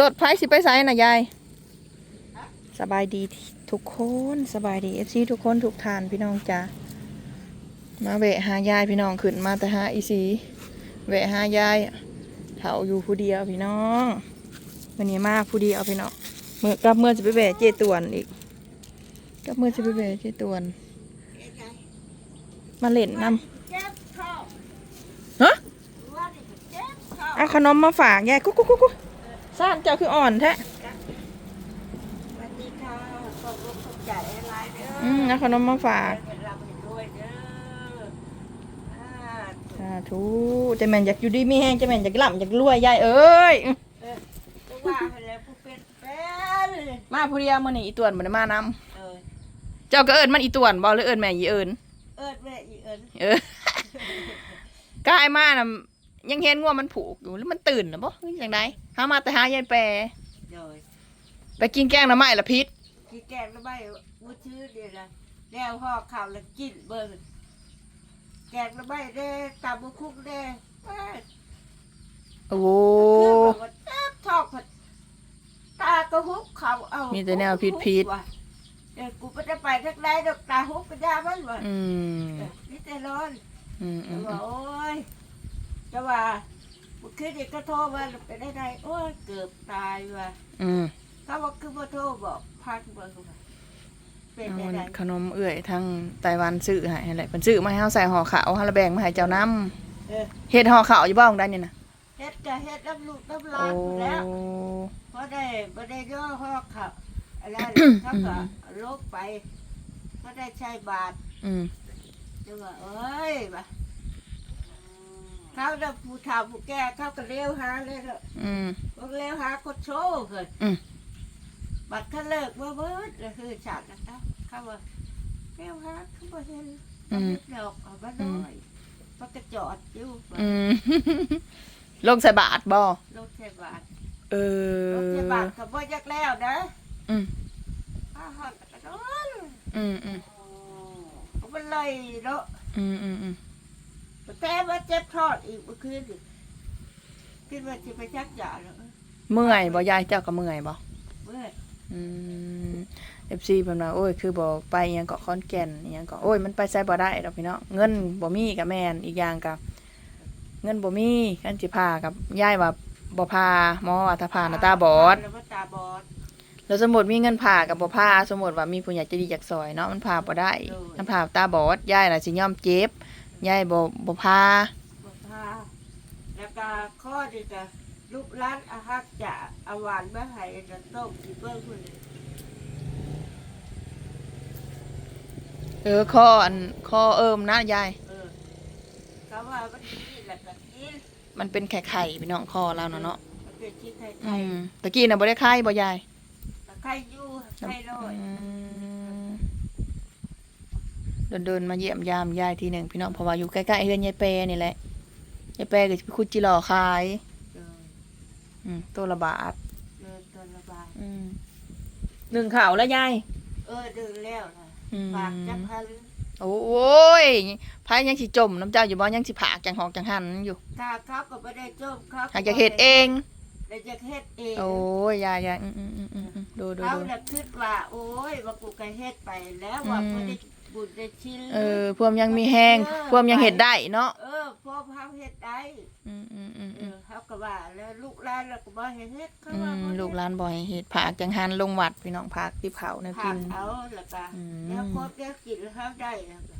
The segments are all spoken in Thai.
รถไฟสิไปไสน่ะยาย สบายดีทุกคนสบายดีเอฟซีทุกคนทุกทานพี่น้องจ้ามาแวะหายายพี่น้องขึ้นมาแต่หาอีสีแวะหายายเถาอยู่ผู้เดียวพี่น้องวันนี้มาผู้เดียวพี่น้องเมื่อกลับเมื่อจะไปแวะเจตวนอีกกลับเมื่อจะไปแวะเจตวนมาเล่นน้เจ็บท้องำฮะเอาขนมมาฝากยายกุ๊กกุ๊กกุ๊กกุ๊ก ซ่านเจ้าคืออ่อนแท้สวัสดีค่ะขอบคุณขอบใจอะไรเด้ออืมเอาขนมมาฝากเป็นรับให้ด้วยเด้ออ่าสาธุจะแม่นอยากอยู่ดีมีแห้งจะแม่นอยากล่ำอยากรวยยายเอ้ยจะว่าให้แล้วผู้เป็นแฟนมาผู้เดียวมื้อนี้อีตวนบ่ได้มานเออำเจ้าก็เอิ้นมันอีตวนบ่หรือเอิ้นแม่อีเอิ้นเอิ้นแม่อีเอิ้นเออ กายมาน่ะยังเห็นงัวมันผูกอยู่แล้วมันตื่นน่ะบ่หรือจังได หามาแต่หายายแปรโดยไปกินแกงหน่อไม้ละพิษที่แกงแล้วไม่บูชื่อเดียวนะแล้วห่อข้าวแล้วกินเบิ่งแกงแล้วไม่ได้ตามบุคุกได้เอ้ยโอ้โหคือแบบว่าแทบทอกผัดตาก็หุบเขาเอามีแต่แนวพิษว่ะเดี๋ยวกูไม่ได้ไปทักได้ดอกตาหุบก็ยามันว่ะอืมเออนี่แต่ร้อน อืมอืแต่มว่าโอ้ยจะว่าบุ คืนเด็กก็โทรมาไปได้ไงโอ้ยเกือบตายว่ะอืมเขาบอกคือบ่โทรบอกพักเบอร์เขาว่าเป็นเอาได้ไงขนมเอื้อยทางไต้หวันซื้อให้นั่นแหละเพิ่นซื้อมาให้เฮาใส่ห่อขาวเฮาละแบ่งมาให้เจ้านำเออเฮ็ดห่อขาวอยู่บ้องได้นี่นะเฮ็ดก็เฮ็ดน้ำลูกน้ำหลาโอ้นพู้นแล้วเพราะได้บ่ได้ย่อห้อขับอะไรเขาก็ลบไปเขาได้ใช้บาทอืม จังว่าเอ้ยบ่ะ เขาจะผู้เฒ่าผู้แก่เขาก็เลี้ยวหาเลยเถอะอืม พวกเลี้ยวหาคนโชว์เกินอืม บัดเขาเลิกว่าเบิดเลยคือฉากนะครับเขาว่าเลี้ยวหาเขาบ่เห็นอืม ดอกเอามาหน่อยมันก็จอดอยู่อืม ลงใส่บาทบ่รถเทบาทเอรถอเทบาทก็บ่ยักแล้วนะอืม ข้าหอดกระโดดอืมอืมเขาบ่เลยเนาะ อืมอืมอืม แต่ว่าเจ็บทอดอีกเมื่อคืนนี่คิดว่าจะไปชักยาแล้วเมื่อยบ่ยายเจ้าก็เมื่อยบ่เมื่อยอืม FC เพิ่นว่าโอ้ยคือบ่ไปอิหยังเกาะขอนแก่นอิหยังเกาะโอ้ยมันไปใช้บ่ได้ดอกพี่น้องเงินบ่มีก็แม่นอีกอย่างก็เงินบ่มีคันสิพากับยายว่าบ่พาหมอว่าถ้าพาน่ะตาบอด แล้วก็ตาบอด แล้วสมมุติมีเงินผ่ากับบ่ผ่าสมมุติว่ามีผู้ใหญ่ใจะดีอยากซอยเนาะมันผ่าบ่ได้โอ้ยมันผ่าตาบอดยายน่ะสิยอมเจ็บ ยายบ่บ่ผ่าบพาแล้วก็ข้อดีก็ลูกร้านอาหารจะเอาหวานมาให้แล้วต้มสิเบิ่งพุ่นเออคออันคอเอิมนะยายเออเขาว่ามันกินแล้วก็กินมันเป็นไข่ไข่พี่น้องคอเราเนาะเนาะมันเป็นชิ้นไทยอืมตะกี้น่ะบ่ได้ไข่บ่ยายๆไข่อยู่ไข่น้อยอืม เดินๆมาเยี่ยมยามยายทีหนึงพี่น้องเพราะว่าอยู่ใกล้ๆเฮือนยายเปนี่แหละยายเปก็สิไปขุดจิหล่อขายเอออืมตัวละบาทเดินตัวระบายอืมหนึ่งข่าวแล้วยายเออเดินแล้วนะอืมปากจะพันโอ้ยพายยังสิจมน้ำเจ้าอยู่บ่ยังสิผากจังหอกจังหันอยู่ถ้าเขาก็ไม่ได้จมเขาหากจะเฮ็ดเองแต่จะเฮ็ดเองโอ้ยยายยายอืมอืมอืมอืมอืมดูดูเขาดู น่ะคิดว่า โอ้ยว่ากูก็เฮ็ดไปแล้วว่าอืมบ่ได้ บุญได้ชิ้นเออพวมยังมีแห้งพวมยังเห็ดได้เนาะเออพอเขาเฮ็ดได้อืมอืมอืมเออืมอเขาก็ว่าแล้วลูกหลานเราก็บ่ให้เฮ็ดเขาอืว่ามบ่ลูกหลานบ่ให้เห็ดผากจังหันลงวัดพี่น้องผากที่เผาเนี่ยผักิกนเอาแล้วก็อืม แล้วครบแล้วกินแล้วเขาได้แล้วก็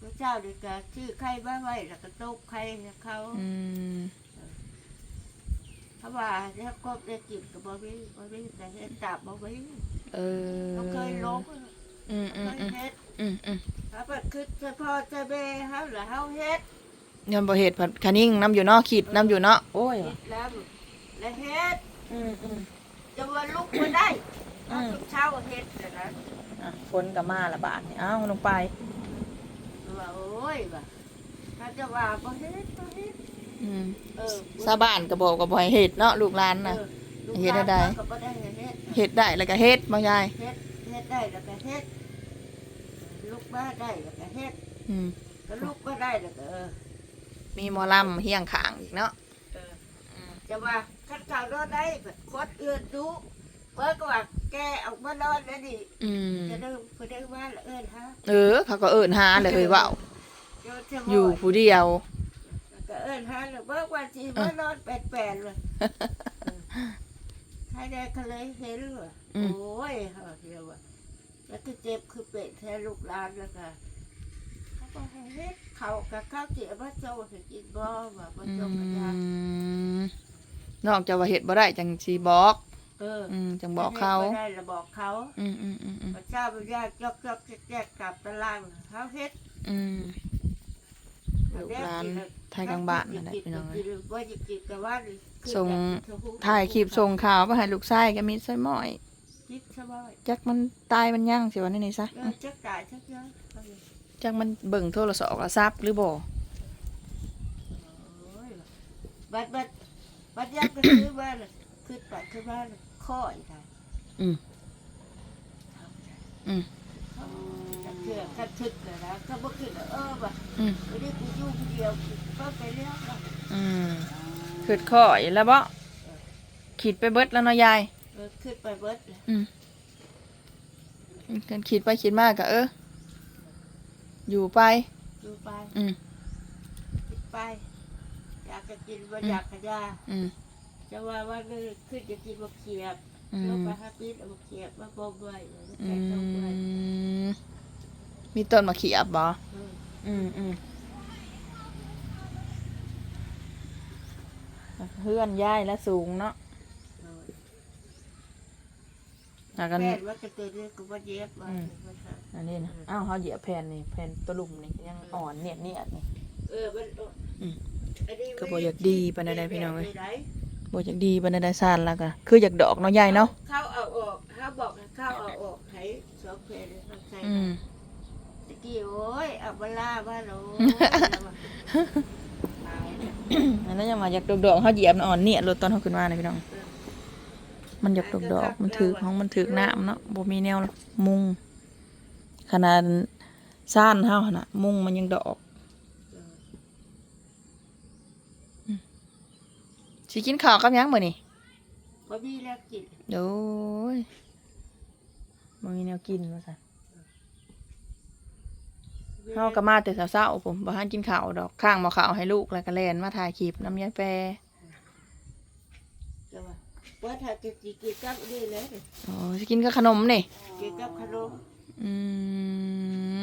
พระเจ้าดีก็ชื่อไข่บ้าไว้แล้วก็ตกไข่ให้เขาอืมเขาว่าแล้วครบแล้วกินก็บ่มีบ่มีแต่เฮ็ดตาบบ่มีเออเขาเคยลง อืมอืมเคยอืมเฮ็ดอืมอืมเขาเปิดคือเฉพาะเจะแม่เฮาล่ะเฮาเฮ็ดยันบ่เห็ดผัดคะนิ่งน้ำอยู่เนาะขีดน้ำอยู่เนาะโอ้ยเฮ็ดแล้วแล้วเฮ็ดอืมอืมจะว่าลุกบ่ได้อืเอามทุกเช้าเฮ็ดแล้วนะอะฝนก็มาละบาทนี่เอ้าลงไปว่าโอ้ยว่าถ้าจะว่าบ่เฮ็ดบ่เฮ็ดอืมเออชาวบ้านก็บอกก็บ่ให้เห็ดเนาะลูกหลานน่ะออลูกเฮ็ดได้หลานเขาก็บ่ได้ให้เฮ็ดเห็ดได้แล้วก็เฮ็ดบ่ยายเฮ็ดเฮ็ดได้แล้วก็เฮ็ด ลูกบ้าได้แล้วก็เฮ็ดอืมก็ลูกก็ได้แล้วก็เออมีหมอลำเฮียงขางอีกเนาะเออจะว่าคันเก่านอนได้คดเอื้อนดูเพิ่นก็ว่าแกออกมานอนแล้วนี่อืมจะได้เพิ่นได้ว่าละเอิ้นฮะเออ เขาก็เอิ้นหาเลยเฮ้ยเว้าเดี๋ยวจะอยู่ผู้เดียว ก็เอิ้นฮะแล้วเบิ่งว่าสิมานอนแปลนๆเลยใครได้ก็เลยเห็นว่าอืม โอ้ยเฮาเดียวว่า แล้วก็เจ็บคือเป็ดแท้ลูกหลานแล้วก็เขาก็ให้เฮ็ดเขากับข้าวเจียวบ่โจให้กินบ่ว่าบ่อืโจก็ยากมนอกจากว่าเฮ็ดบ่ได้จังสิบอกเอออืมจังบอกเขาไม่ได้ละบอกเขาอืมอืมอืมอืมพระเจ้าพระยาจอกจอกแจกกลับตารางเขาเฮ็ดอืมลูกหลานไทยกลางบ้านนั่นแหละพี่น้องเอ้ยว่าจิกิจกับว่านี่คือส่งจะถ่ายคลิปส่งข่าวไปให้ลูกชายก็มีใส่หมอย คิดสบายจักมันตายมันยังสิว่านี่นี่ซะเออจักตายจักเยอะเอาเลยจักมันเบิ่งโทรศัพท์ศัพท์หรือบ่โอ้ยบัดบัดบัดยักษ์ก็คือว่าน่ะคือตัดคือว่าน่ะข้ออีกค่ะอืมอืมจักเถื่อกันทึกเลยนะก็บ่ขึ้นแล้วเออว่ะอืมวันนี้กูอยู่คนเดียวก็ไปเลี้ยงแล้วอืมคิดข้อยแล้วบ่คิดไปเบิดแล้วเนาะยาย เออขึ้นไปเบิดเลยอืมกันคิดไปคิดมากก็เออ อยู่ไป ดูไปอืมกินไป อยากจะกินบ่อยากก็อยาอืม จะว่าว่าเลยขึ้นจะกินบ่เขียบอืแล้วมไปหาปีนเอาบ่เขียบมาบ่บ่อยแล้วอืใส่ต้องบ่อยมมีต้นมะเขียบบ่เอออืมอืมเพื่อนย้ายและสูงเนาะ เออ แล้วกันแม่นว่าจะเกิดเรื่องกูบ่เย็บว่าอืมว่าซะอันนี้นะอ้าวเขาเหยียบแผ่นนี่แผ่นตะลุ่มนี่ยังอ่อนเนี่ยเนี่ยนี่เออมันเอออมอันนี้ก็บ่อยากดีปานใดๆพี่น้องเอ้ยไหนบ่อยากดีบรรดาซานแล้วก็คืออยากดอกเนาะยายเนาะเข้าเอาออกเขาบอกให้เข้าเอาออกให้สองเพลเลยเขาใส่อืมตะกี้โอ้ยเอาบลาบ้านโอ้ตายเนี่ยอันนั้นยังมาอยากดอกดอกเขาเหยียบน่ะอ่อนเนี่ยรถตอนเขาขึ้นมานะพี่น้อง มันอยากดอกดอกมันถือของมันถือน้ำเนาะบ่มีแนวมุงขนาดซ่านเฮาหั่นน่ะมุงมันยังดอกสิกินข้าวกับหยังมื้อนี่บ่มีแล้วกินโดยบ่มีแนวกินว่าซั่นเฮาก็มาแต่เช้าๆผมบ่ทันกินข้าวดอกข้างหม้อข้าวให้ลูกแล้วก็แล่นมาถ่ายคลิปน้ำยายแปรจะ ว่าว่าถ้าจะกินกินกับนี่เลยอ๋อสิกินกับขนมนี่กินกับขนมอืม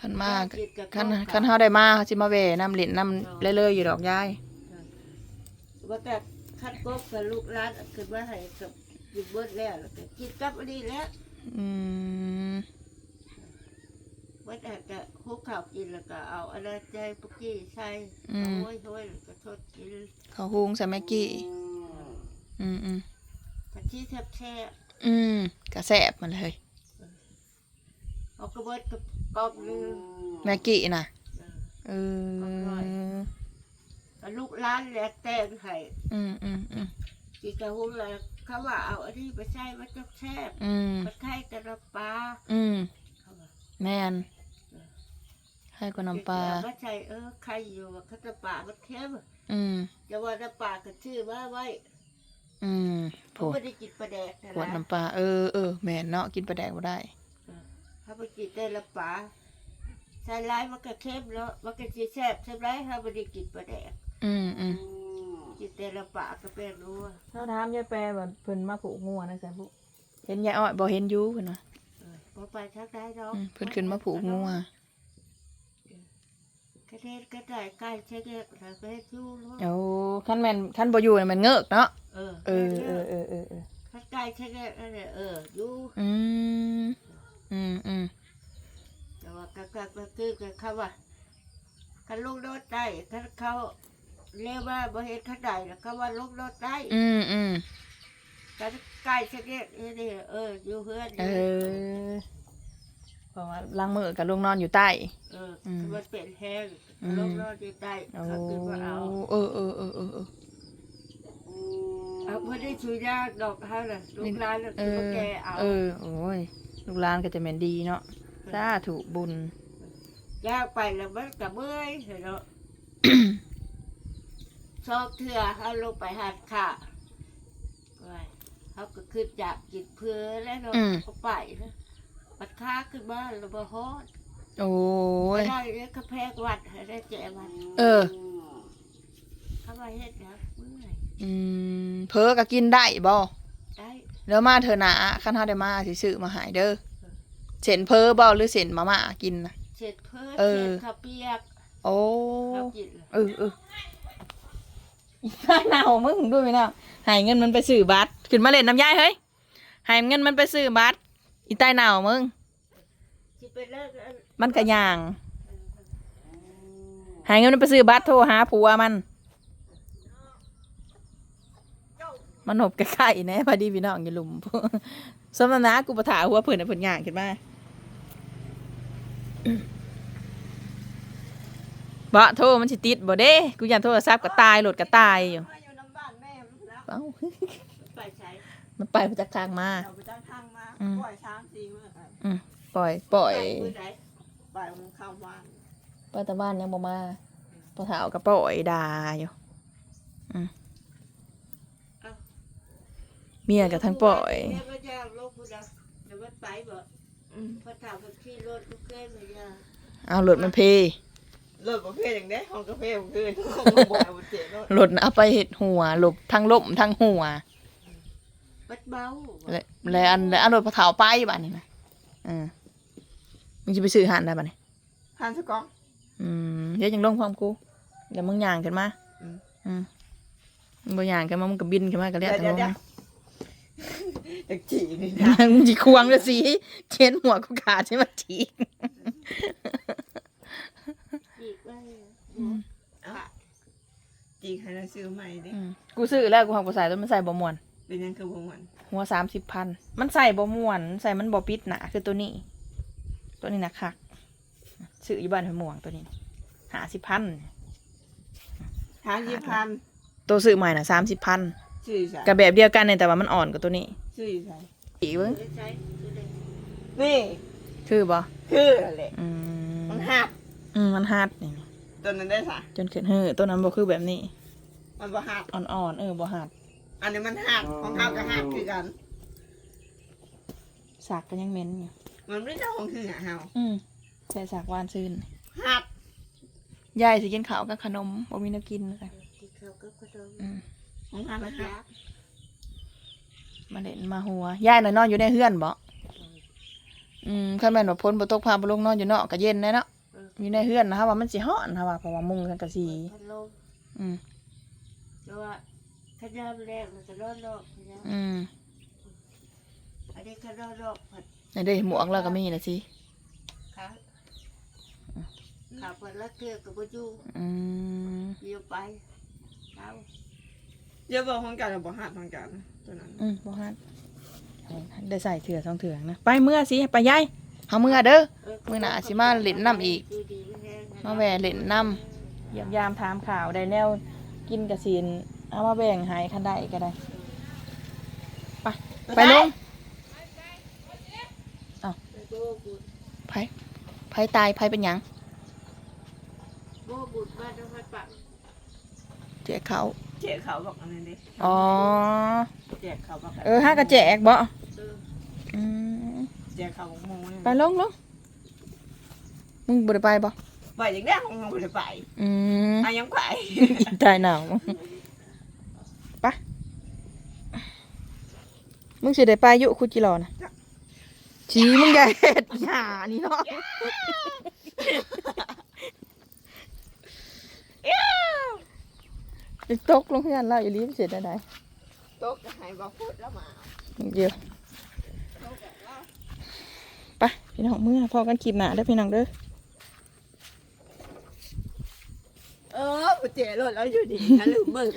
คันมากกินกับคันข้าวคันเฮาได้มาเขาสิมาแหวน้ำเหล่นน้ำเรื่อยๆอยู่ดอกยายว่าแต่คัดกบกับลูกร้านขึ้นมาให้กับกินเบิดแล้วแล้วก็กินกับอันนี้แล้วอืม ว่าแต่จะคุกข้าวกินแล้วก็เอาอะไรใจปุกกี้ใส่เอาห้อยห้อยแล้วก็ทดกินข้าวหุงใส่แม็กกี้ อืมอืมกะทิแทบแช่อืมกระแสบมันเลยเอากระเบิดกับกอบนึง แม็กกี้น่ะเออเออกับลูกร้านแหลกแต่งให้อืมอืมอืมกินกะหุ้งแล้วเขาว่าเอาอันนี้ไปใช้มันจะแซ่บอืมมันไข่กระปลาอืมเขาว่าแม่น ให้กับน้ำปลาก็ใช่เออไข่อยู่ว่าเขาจะปลามันเค็มอืมจะว่าน้ำปลาก็ชื่อว่าไว้ อืมเขาโผดไม่ได้กินปลาแดกนะขวดน้ำปลาเออเออแม่นเนาะกินปลาแดกบ่ได้เขาไปกินแต่ละปลาใส่ลายมันก็เค็มแล้วมันก็จีแซ่บใช่ไหมเขาไม่ได้กินปลาแดกอืมอืมกินแต่ละปลาก็เป็นรู้ว่าเขาถามยายแปรว่าเพิ่นมาผูกงัวนะแซ่บุเห็นยายอ้อยบ่เห็นอยู่เพิ่นว่าเออบ่ไปทักได้ดอกอืมเพิ่นขึ้นมาผูกงัวก ระเทศก็ได้ใกล้เช็คเอกแล้วก็ให้ชู้รู้โอ้คันแม่นคันบ่อยู่น่ะมันเงิกเนาะเออเออเออเออเออเออข้าใกล้เช็คเอกนั่นแหละเอออยู่อืมอืมอืมแต่ว่าก็ก็ก็คือก็เขาว่าคันลูกโดดได้คันเขาเรียกว่าบ่เห็นเขาได้แล้วเขาว่าลูกโดดได้อืมอืมกันใกล้เช็คเอกนี่นี่เอออยู่เฮือนเออ เพราะว่าล้างมือกับลุงนอนอยู่ใต้ เอออืมมันเป็นแห้งอืมลูกโดดได้โอ้เขาคือว่าเอาเออเออเออเออเออ เอาเพื่อได้ชูยาดอกเขาน่ะลูกหลานน่ะเอคืออ ว่าแกเอาเออ โอ้ย ลูกหลานก็จะแม่นดีเนาะสาธุบุญ ยาไปแล้วมันก็เมื่อยเห็นเนาะชอบเถื่อเขาลงไปหัดค่ะไปเขาก็ขึ้นจากกินเพื่อแล้วเราเขาไปนะ ปัดค้าขึ้นบ้านเราบ่ฮอดโอ้ย ได้เนี่ยกระแพกวัดให้ได้แจวัดเออ เขามาเฮ็ดนะเมื่อยอืมเพอก็กินได้บ่ได้แล้วมาเถอะนะคันเฮาได้มาสิซื้อมาใหายเด้อเส้นเพอบ่หรือเส้นมาม่ากินน่ะ เสร็จเพื่อเออ เสร็จข้าวเปียกโอ้ ข้าวกินเออเออหนาวมึงด้วยไหมนะใหายเงินมันไปซื้อบัตรขึ้นมาเล่นน้ำยายเฮ้ยใหายเงินมันไปซื้อบัตร อีใต้หนาวมึง สิไปเลิกอันมันกระย่างใหายเงินมันไปซื้อบัตรโทรหาผัวมัน มันหนบใกล้ๆแน่พอดีพี่น้องอย่าลุม สมนากูประถาหัวเผื่นให้เผื่นย่างขึ้นมาบ่โทรมันสิติดบ่เด้ กูยันโทรศัพท์ก็ตายโหลดก็ตายอยู่มาอยู่น้ำบ้านแม่มันแล้วเอ้า ไปใช้มันไปมาจากทางมา เราไปจ้างทางมา อืมปล่อยช้างสีมื่อไหร่อืมปล่อย ปล่อยไปมื้อไหนไปมันเข้าบ้านปล่อยแต่บ้านยังบ่มาพอเท้าก็ปล่อยด่าอยู่อืมเมียกับทั้งปล่อยแม่ก็จะลบพูดนะเดี๋ยวมันไปบ่พอถามคนขี่รถลูกเก้เลยย่าเอารถมันเพรถประเภทอย่างนี้ของกาแฟผมคือของบ่อยมันเจ็บรถรถน่ะเอาไปเห็ดหัวหลบทั้งล่มทั้งหัว บัดเบาและและอันและอันรถพอเท้าไปบ้านนี่นะอืมมึงจะไปซื้ออาหารได้บ้านี่ทานสกองอืมเดี๋ยวยังลงความกูเดี๋ยวมึงย่างกันมาอืมอืมมึงบ่ย่างกันมามึงก็บินกันมาก็แล้วแต่เดี๋ยวมึงเดี๋ยวจีนี่นะมึงจีควงเลยสิเชนหัวกูขาดใช่ไหมจีจีกไว้ค่ะจีใครจะซื้อใหม่ดิอืมกูซื้อแล้วกูหักกูใส่ต้นมันใส่บ่มวน เป็นยังคือวงวันหัวสามสิบพัน มันใส่บ่มวน ใส่มันบ่ปิดหนาคือตัวนี้ ตัวนี้นะคักซื้ออยู่บ้านหัวหม่วงตัวนี้หาสิบพันทางยี่พันตัวซื้อใหม่น่ะสามสิบพันซื้อใส่กับแบบเดียวกันเนี่ยแต่ว่ามันอ่อนกว่าตัวนี้ซื้อใส่อีเบิ้งได้ใช้คือได้นี่คือบ่คือแหละอืมมันหักอืมมันฮัดนี่ตัวนั้นได้สะจนขึ้นเฮ้อตัวนั้นบ่คือแบบนี้ มันบ่หักอ่อนๆเออบ่ฮัด อันนี้มันหักของหักกับหักคือกันสักก็ยังเหม็นอยู่มันไม่ได้ของคือหาเฮาอืมใส่สักหวานซื่นหักยายสิกินข้าวกับขนมบ่มีแน้กินเลยที่เขาก็กระโดดอืมของหักมัมันนยัหักกษ์มาเล่นมาหัวยายน่ะนอนอยู่ในเฮือนบ่อืมคันแม่นว่าพ้นบ่ตกพาบ่ลงนอนอยู่นอกก็เย็นแน่เนาะอยู่ในเฮือนนะคะว่ามันสิฮ้อนนะคะว่าเพราะว่ามุงสังกะสีพัดลมอืมแต่ว่า ขยามแรกมันจะรอดรอบขยามอืมอันนี้ขยามรอบผัดนี่เด้หมวกเราก็มีน่ะสิขาขาผัดละเกลือกับบุจูอืมเยี่ยวไปเอาเยอะบอกของกันกับบ่หักของกันตัวนั้นอืมบ่ฮัดได้ใส่เถื่อสองเถื่อนะไปเมื่อสิไปยายเฮาเมื่อเด้อมื้อหน้าสิมาเล่นน้ำอีกดูดีไม่แห้งนะ มาแวะเล่นน้ำเยี่ยมยามถามข่าวได้แนวกินกระสิน เอามาแบ่งให้คันได้ก็ได้ ไป ไปลงไปโบบุญไผไผตายไผเป็นหยังโบบุญบ้านน้องพัดปังแจกเขาเจ๊เขาบอกอันนั้นดิอ๋อ เจ๊เขาบอกเออห้ากระแจกบ่เอออืมเจ๊เขาบอกโมงไปลงลงมึงบ่ได้ไปบ่ไปอย่างนี้ของเราบ่ได้ไปอืมอะยังไปตายหนาวไป มึงสิได้ไปอยู่คุจิรอนะชีมึงอย่าเฮ็ดหย่านี่เนาะจะตกลงเฮือนแล้วอย่ารีบเสร็จได้โต๊ะจะให้บอกพูดแล้วมาเดี๋ยวไปพี่น้องเมื่อพอกันคลิปหนาเด้อพี่น้องเด้อเออเจ๊รถแล้วอยู่ดีนะลืมเบิ่ง